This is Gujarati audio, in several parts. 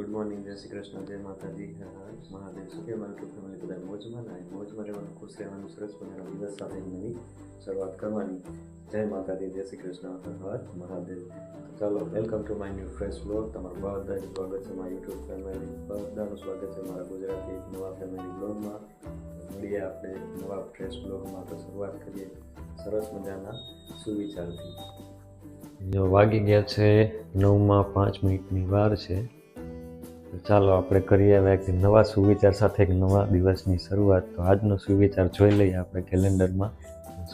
ગુડ મોર્નિંગ જય શ્રી કૃષ્ણ, જય માતાજી. મહાદેવ. સુખે મારું ટુ ફેમિલી બધા મોજમાં ને મોજમાં રહેવાનું, ખુશ રહેવાનું, સરસ મજાનો દિવસ સાથે નવી શરૂઆત કરવાની. જય માતાજી, જય શ્રી કૃષ્ણ. હર મહાદેવ. ચાલો welcome to my new fresh blog તમારું બધાનું સ્વાગત છે મારા યુટ્યુબ ફેમિલી બધાનું સ્વાગત છે મારા ગુજરાતી નવા ફેમિલી બ્લોગમાં મળીએ આપણે નવા ફ્રેશ બ્લોગમાં તો શરૂઆત કરીએ સરસ મજાના સુવિચારથી. વાગી ગયા છે નવમાં પાંચ મિનિટની વાર છે. તો ચાલો આપણે કરીએ હવે એક નવા સુવિચાર સાથે એક નવા દિવસની શરૂઆત. તો આજનો સુવિચાર જોઈ લઈએ આપણે કેલેન્ડરમાં.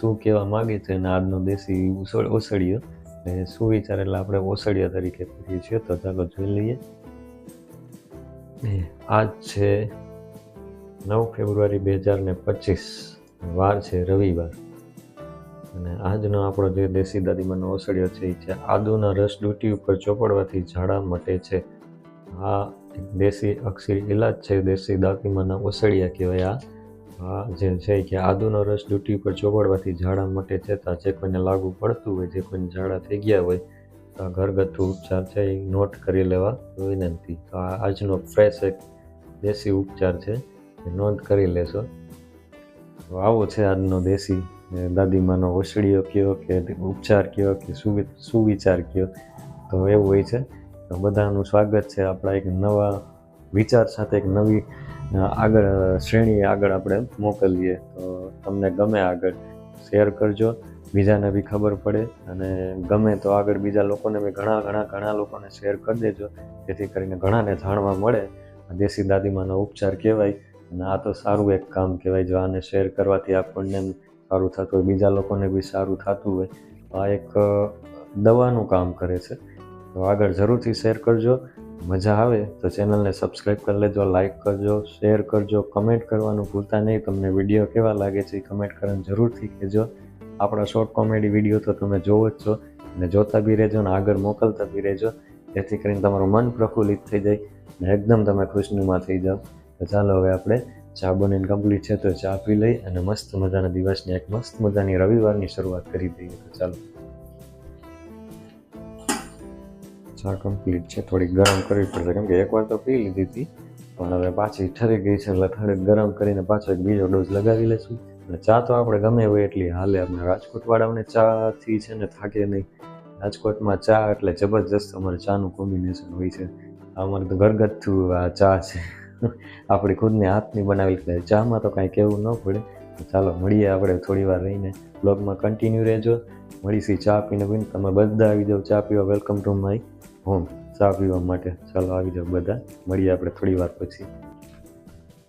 શું કહેવા માગે છે અને આજનો દેશી ઉસળ, ઓસળિયો. એટલે સુવિચાર એટલે આપણે ઓસળિયા તરીકે કરીએ છીએ. તો ચાલો જોઈ લઈએ. આજ છે નવ ફેબ્રુઆરી બે હજાર ને પચીસ. વાર છે રવિવાર. અને આજનો આપણો જે દેશી દાદીમાનો ઓસળિયો છે એ છે આદુના રસ ડૂટી ઉપર ચોપડવાથી ઝાડા મટે છે. આ દેશી અક્ષરી ઇલાજ છે, દેશી દાદીમાના ઓસડિયા કહેવાય આ. જે છે કે આદુનો રસ ડ્યુટી ઉપર ચોપડવાથી ઝાડા મટે છે તો જે કોઈને લાગુ પડતું હોય, જે કોઈને ઝાડા થઈ ગયા હોય, તો આ ઘરગથ્થુ ઉપચાર છે એ નોટ કરી લેવા વિનંતી. તો આ આજનો ફ્રેશ એક દેશી ઉપચાર છે, એ નોંધ કરી લેશો. તો આવો છે આજનો દેશી દાદીમાનો ઓસળીઓ કયો કે ઉપચાર કયો કે સુવિ- સુવિચાર કયો? તો એવું હોય છે. તો બધાનું સ્વાગત છે આપણા એક નવા વિચાર સાથે, એક નવી આગળ શ્રેણી આગળ આપણે મોકલીએ. તો તમને ગમે આગળ શેર કરજો. બીજાને બી ખબર પડે અને ગમે તો આગળ બીજા લોકોને બી ઘણા ઘણા ઘણા લોકોને શેર કરી દેજો. જેથી કરીને ઘણાને જાણવા મળે. દેશી દાદીમાનો ઉપચાર કહેવાય અને આ તો સારું એક કામ કહેવાય. જો આને શેર કરવાથી આપણને સારું થતું હોય, બીજા લોકોને બી સારું થતું હોય. આ એક દવાનું કામ કરે છે. તો આગળ જરૂરથી શેર કરજો. મજા આવે તો ચેનલને સબસ્ક્રાઈબ કરી લેજો લાઈક કરજો શેર કરજો કમેન્ટ કરવાનું ભૂલતા નહીં. તમને વીડિયો કેવા લાગે છે એ કમેન્ટ કરીને જરૂરથી કહેજો. આપણા શોર્ટ કોમેડી વીડિયો તો તમે જોવો જ છો અને જોતા બી રહેજો અને આગળ મોકલતા બી રહેજો. જેથી કરીને તમારું મન પ્રફુલ્લિત થઈ જાય અને એકદમ તમે ખુશનુમા થઈ જાઓ. તો ચાલો હવે આપણે ચા બનીને કમ્પ્લીટ છે તો ચા પી લઈ અને મસ્ત મજાના દિવસની એક મસ્ત મજાની રવિવારની શરૂઆત કરી દઈએ. તો ચાલો. ચા કમ્પ્લીટ છે. થોડી ગરમ કરવી પડશે. કેમ કે એકવાર તો પી લીધી હતી. પણ હવે પાછી ઠરી ગઈ છે એટલે થોડીક ગરમ કરીને પાછો એક બીજો ડોઝ લગાવી લઈશું. અને ચા તો આપણે ગમે હોય એટલી હાલે. આપણે રાજકોટવાળાઓને ચાથી છે ને થાકે નહીં. રાજકોટમાં ચા એટલે જબરજસ્ત અમારે ચાનું કોમ્બિનેશન હોય છે. અમારે તો ઘરગથ્થું આ ચા છે. આપણી ખુદની હાથની બનાવેલી એટલે ચામાં તો કાંઈ કહેવું ન પડે. ચાલો, મળીએ આપણે થોડી વાર રહીને. બ્લોગમાં કન્ટિન્યુ રહેજો. મળીશી ચા પીને પીને તમે બધા આવી જાઓ ચા પીવા. વેલકમ ટુ માય હોમ ચા પીવા માટે ચાલો આવી જાઓ બધા. મળીએ આપણે થોડી વાર પછી.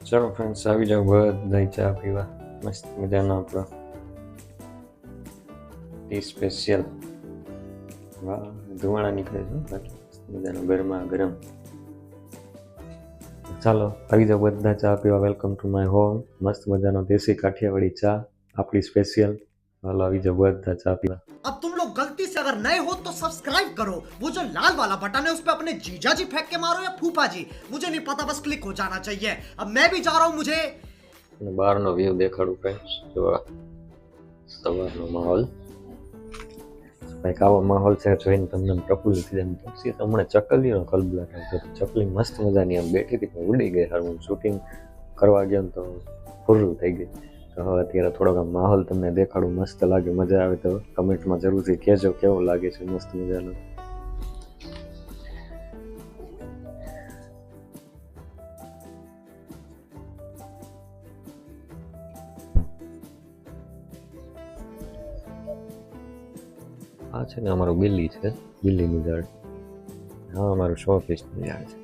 ચાલો ફ્રેન્ડ્સ આવી જાઓ બધા ચા પીવા. મસ્ત મજાનો આપણો ટી સ્પેશિયલ વાહ, ધુમાડા નીકળે છે બાકી મજાનો ગરમા ગરમ. ચાલો, આવી જાઓ બધા ચા પીવા. વેલકમ ટુ માય હોમ મસ્ત મજાનો દેશી કાઠિયાવાડી ચા, આપણી સ્પેશિયલ ચાલો આવી જાઓ બધા ચા પીવા. अगर नए हो तो सब्सक्राइब करो वो जो लाल वाला बटन है उस पर अपने जीजा जी फेंक के मारो या फूफा जी मुझे नहीं पता बस क्लिक हो जाना चाहिए अब मैं भी जा रहा हूं मुझे અને બહારનો વ્યૂ દેખાડું ફ્રેન્ડ્સ જો આ સવારનો માહોલ કંઈક આવો માહોલ છે જોઈને તમને આમ પ્રફુલ્લિત થઈ જાય પછી હમણાં ચકલીનો કલબલાટ આવતો હતો ચકલી મસ્ત મજાની આમ બેઠી હતી પણ ઉડી ગઈ હારું શૂટિંગ કરવા ગયો ને તો ફુર્રું થઈ ગઈ તો હવે અત્યારે થોડોક માહોલ તમને દેખાડું, મસ્ત લાગે, મજા આવે તો કમેન્ટમાં જરૂરથી કહેજો, કેવો લાગે છે મસ્ત મજાનો? આ છે ને અમારું બિલ્લી છે, બિલ્લીનું ઝાડ. હા, અમારું શો પીસનું ઝાડ છે.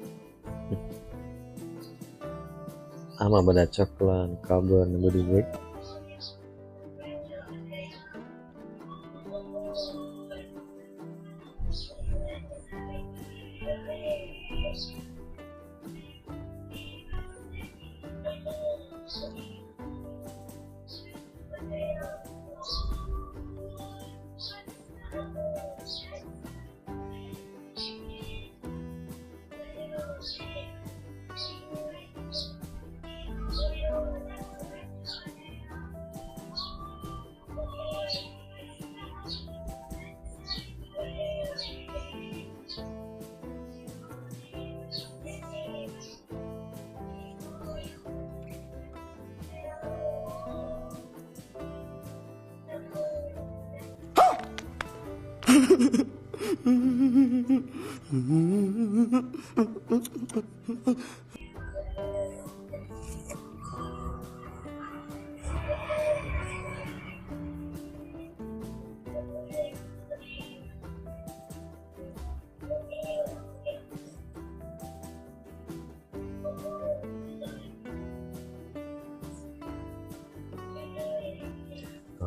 આમાં બધા ચકલા ને કાબર ને બધું હોય. うん。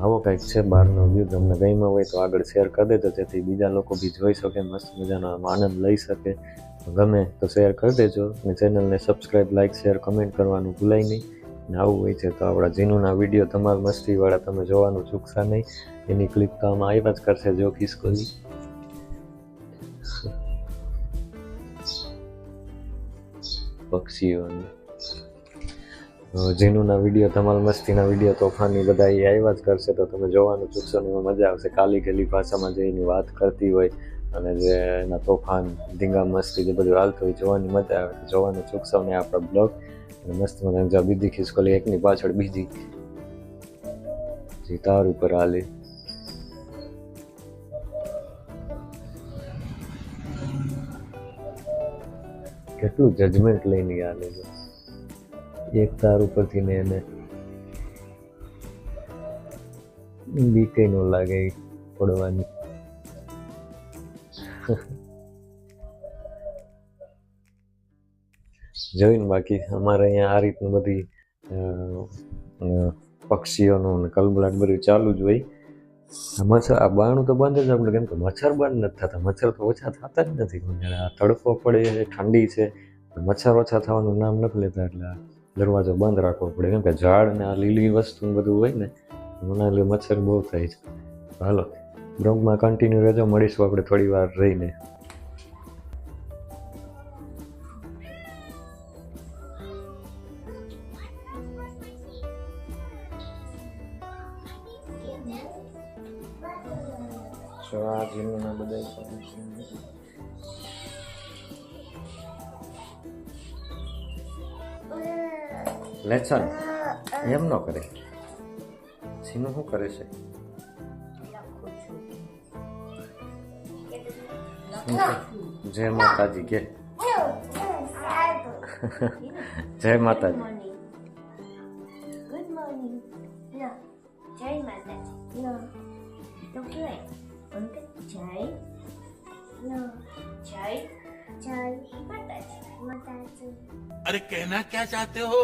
આવો કંઈક છે, બહારનો વ્યૂ તમને ગમ્યો હોય તો આગળ શેર કરી દેજો, જેથી બીજા લોકો બી જોઈ શકે, મસ્ત મજાનો આનંદ લઈ શકે. ગમે તો શેર કરી દેજો અને ચેનલને સબસ્ક્રાઈબ લાઇક શેર કમેન્ટ કરવાનું ભૂલાય નહીં. અને આવું હોય છે તો આપણા જીનુના વીડિયો તમારા મસ્તીવાળા તમે જોવાનું ચૂકશા નહીં. એની ક્લિપ તો આમાં આવ્યા જ કરશે, જો ખિસકોલી પક્ષીઓની. જીનુના વીડિયો, ધમાલ મસ્તીના વીડિયો તોફાની બધા એ આવ્યા જ કરશે. તો તમે જોવાનું ચૂકશો ને એમાં મજા આવશે. કાલી ગેલી ભાષામાં જે એની વાત કરતી હોય અને જે એના તોફાન, ધીંગા મસ્તી જે બધું હાલતું હોય જોવાની મજા આવે. જોવાનું ચૂકશો ને આપણા બ્લોગ. અને મસ્ત મને જો બીજી ખિસકોલી એકની પાછળ બીજી. તાર ઉપર હાલે. કેટલું જજમેન્ટ લઈને હાલે છે. એક તાર ઉપરથી ને એને બીકે ન લાગે પડવાની. જોઈને બાકી, અમારે અહીંયા આ રીતનું બધી પક્ષીઓનું કલબલાટ બધું ચાલુ જ હોય. મચ્છર, આ બાણું તો બંધ જ આપણે કેમ કે મચ્છર બંધ નથી થતા. મચ્છર તો ઓછા થતા જ નથી. આ તડકો પડે છે ઠંડી છે મચ્છર ઓછા થવાનું નામ નથી લેતા. એટલે દરવાજો બંધ રાખવો પડે. કેમ કે ઝાડ ને આ લીલી વસ્તુ બધું હોય ને એના લીધે મચ્છર બહુ થાય છે. હાલો બ્લોગમાં કન્ટિન્યુ રહેજો. મળીશું આપણે થોડી વાર રહીને. અચ્છા એમ ન કરે. સીનું શું કરે છે? જય માતાજી કે? જય માતાજી. અરે કહેના ક્યાં ચાહતે હો?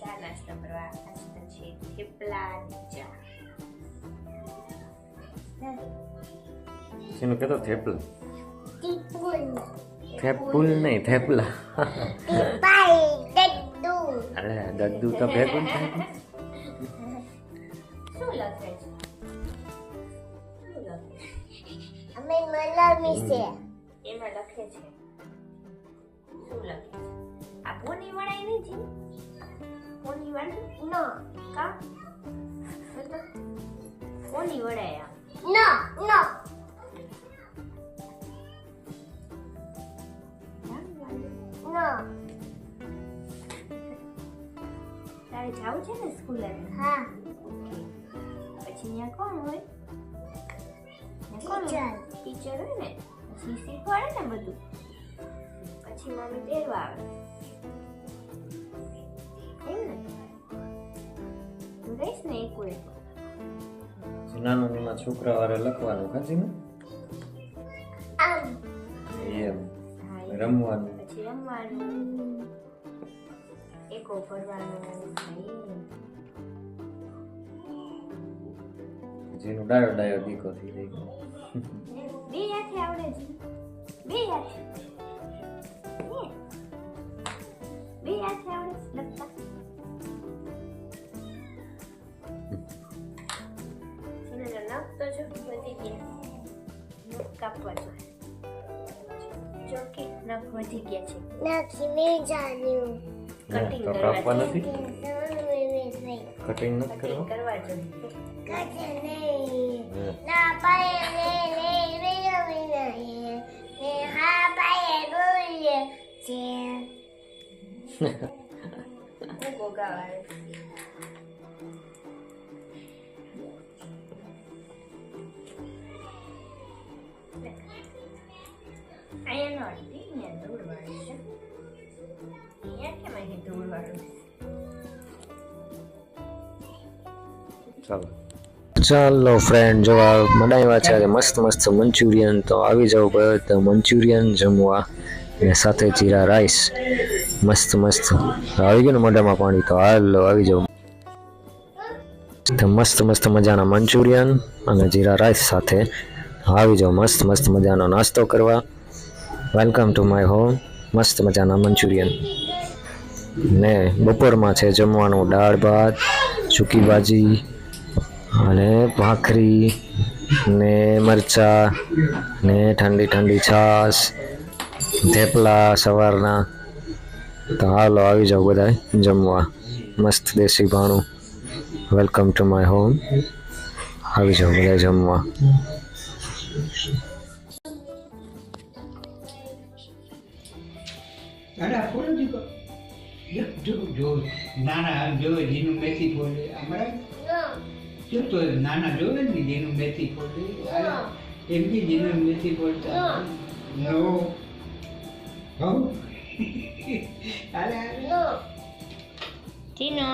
ચા નાસ્તો કરવા નાસ્તો છે થેપલા ચા સીનું કહેતો થેપલા થેપુલ નહીં થેપલા અરે દદ્દુ તો ભેગું જ થાય. શું લખે છે શું અમે મલાવી છે એમાં લખે છે શું લખે છે આ પોની વડાઈ નહીં છે નો કા? મતલબ પોની વડાઈ આ? નો નો. નો. તારે જવું છે ને સ્કૂલે? હા. ઓકે. પછી અહીંયા કોણ હોય? ટીચર ટીચર હોય? ને? પછી શીખવાડે ને બધું? પછી મમ્મી પહેરવા આવે. રહીશ ને એક એક નાનો એમાં છોકરા વારે લખવાનું ખાજી ને એમ. રમવાનું. પછી રમવાનું. એકો કરવાનું નહીં. જેનું ડાયો ડાયો દીકો થઈ જાય. બે હાથે આવડે છે. બે હાથે. બે હાથે આવડે છે. તો જો વધી ગયા નખ કાપવા જોઈએ જો કે નખ વધી ગયા છે. નથી મેં જાણ્યું. ના, કટિંગ કરવા નથી? નહીં. કટિંગ નથી કટિંગ કરવા? જોઈએ. કશે નહીં. ના પાયે ને ને વિનો વિનો ને હા પાયે બોલીએ. હું ગોગાવાળે અહીંયા નડતી અહીંયા ધૂળ વાળી છે અહીંયા કેમ અહીં ધૂળ વાળું ચાલો. ચાલો ફ્રેન્ડ જો આ બનાવ્યા છે આજે મસ્ત મસ્ત મંચુરિયન તો આવી જાવ બધા મંચુરિયન જમવા અને સાથે જીરા રાઈસ. મસ્ત મસ્ત. આવી ગયું ને મોઢામાં પાણી તો. હાલો આવી જાવ. તો મસ્ત મસ્ત મજાના મંચુરિયન અને જીરા રાઈસ સાથે. આવી જાવ મસ્ત મસ્ત મજાનો નાસ્તો કરવા. વેલકમ ટુ માય હોમ મસ્ત મજાના મંચુરિયન. ને બપોરમાં છે જમવાનું, દાળ, ભાત, સૂકી ભાજી અને ભાખરી ને મરચા ને ઠંડી ઠંડી છાશ, થેપલા સવારના. તો હાલો આવી જાઓ બધા જમવા. મસ્ત દેશી ભાણું. વેલકમ ટુ માય હોમ આવી જાઓ બધા જમવા. દાદા ફોડો દીકો જો જો નાના જોવે જીનું મેથી ફોડે હમણાં? જો તો નાના જોવે ને જીનું મેથી ફોડે એમ બી જીનું મેથી ફોડતા નો હો. અરે નો ટીનો.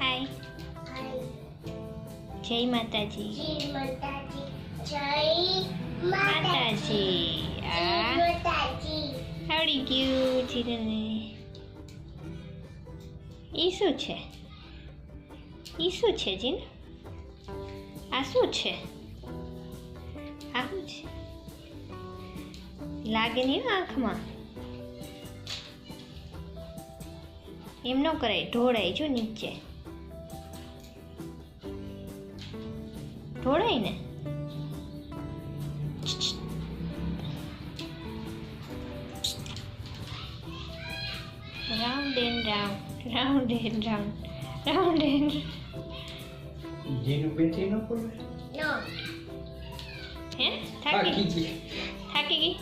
હાય. જય માતાજી. જય માતાજી. જય માતાજી. આવડી ગયું જીરને ઈ શું છે? ઈ શું છે, જીન? આ શું છે? આ શું છે? લાગે નહીં આંખમાં? એમ ન કરાય, ઢોળાય જો નીચે. ઢોળાય ને? and round, round and round, round and round. જેનું બેઠી ન પડે નો હે થાકી ગઈ થાકી ગઈ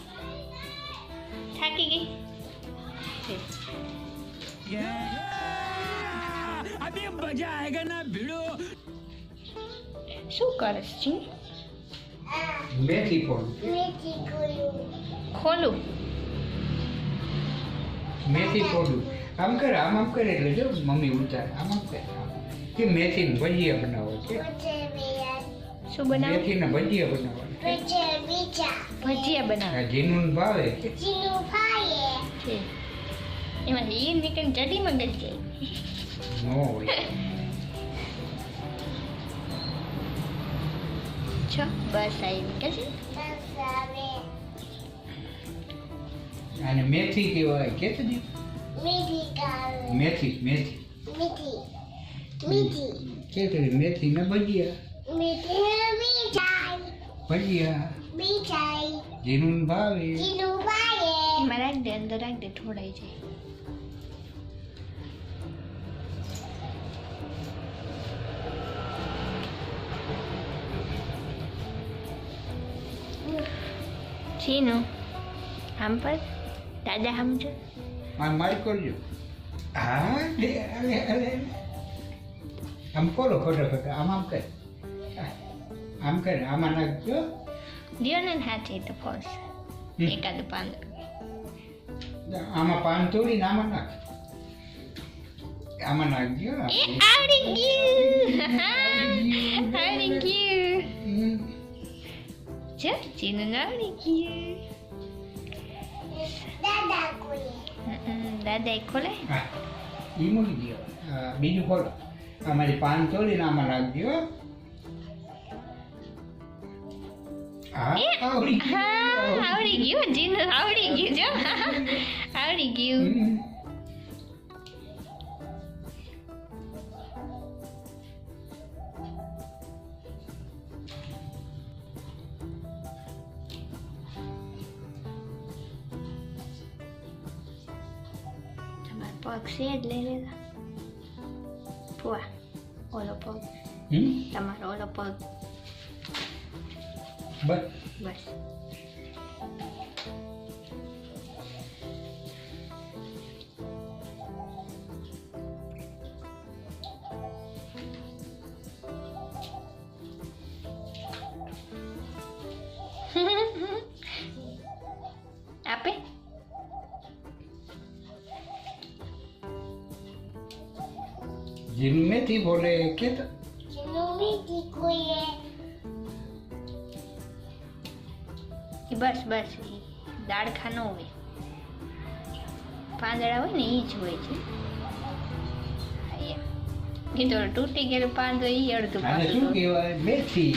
થાકી ગઈ અભી મજા આયેગા ના ભીડો શું કરસ જી? મેથી ખોલું. મેથી ખોલું. ખોલું. મેથી ખોલું. આમ કર આમ આમ કરે એટલે જો મમ્મી ઉતાર આમ આમ કરે. કે કે મેથીને ભજીયા બનાવો છે. શું બનાવો? મેથી ને ભજીયા બનાવો. ભજીયા બનાવો. જીનું ભાવે. જીનું ભાવે એમાં એ નીકળી જડી મગજ જાય નો છો બસ આવી નીકળે છે. બસ આવે અને મેથી કહેવાય કે છે દી? મીઠી ગાળ મેથી મેથી મીઠી મીઠી કે છે મેથી ને ભજીયા મીઠી મીઠાઈ ભજીયા મીઠાઈ જીનું ભાવે જીનું ફાયે એમાં રાખ દે અંદર રાખ દે ઠોડાઈ જાય ચીનું આમ પર દાદા સમજો આ મારી કરજો હા લે અલે અલે આમ કરો ખોટો ખોટો આમ આમ કર આમ કર આમાં નાખજો દિયો ને હાથે તો ફોસ હમ. એકાદ પાન આમાં પાન તોડીને આમાં નાખ આમાં નાખજો એ આવડી ગયું આવડી ગયું હમ. દાદા એ ખોલે હા ઈ મૂકી દો બીજું ખોલો અમારી પાન તોડીને આમાં નાખજો આવડી ગયું, આવડી ગયું જીનું આવડી ગયું જો આવડી ગયું છે જ લઈ લેલા ફુવા ઓલો પગ. તમારો ઓલો પગ. બસ. બસ. જીનું મેથી બોલે કે તો કોઈએ બસ બસ ઈ દાળ ખાનો હોય પાંદડા હોય ને એ જ હોય છે. એ. તો તૂટી ગયેલું પાંદો એ અડધું આને શું કહેવાય? મેથી.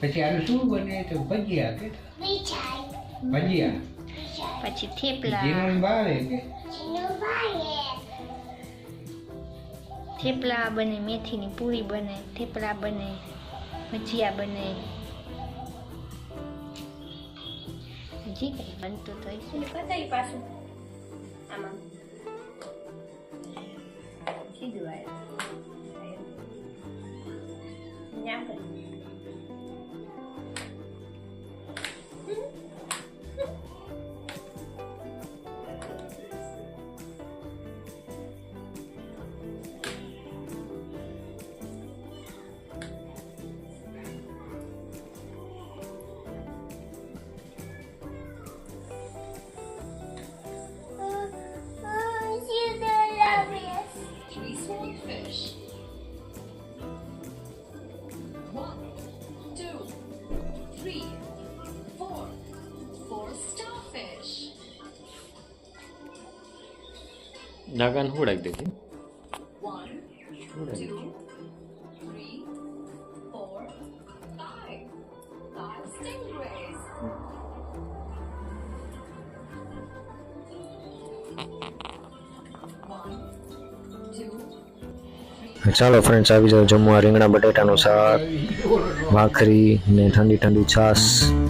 પછી આનું શું બને? તો ભજીયા કે? ભજીયા. પછી થેપલા. જીનું ભાવે કે? જીનું ભાઈએ થેપલા બને, મેથીની પૂરી બને, થેપલા બને, ભજીયા બને. હજી કઈ બનતું તો હશે. પાછું આમાં. સીધું આવ્યું નાગાન હું રાખી ચાલો ફ્રેન્ડ્સ આવી જાઓ જમવા રીંગણા બટેટાનું શાક ભાખરી ને ઠંડી ઠંડી છાશ.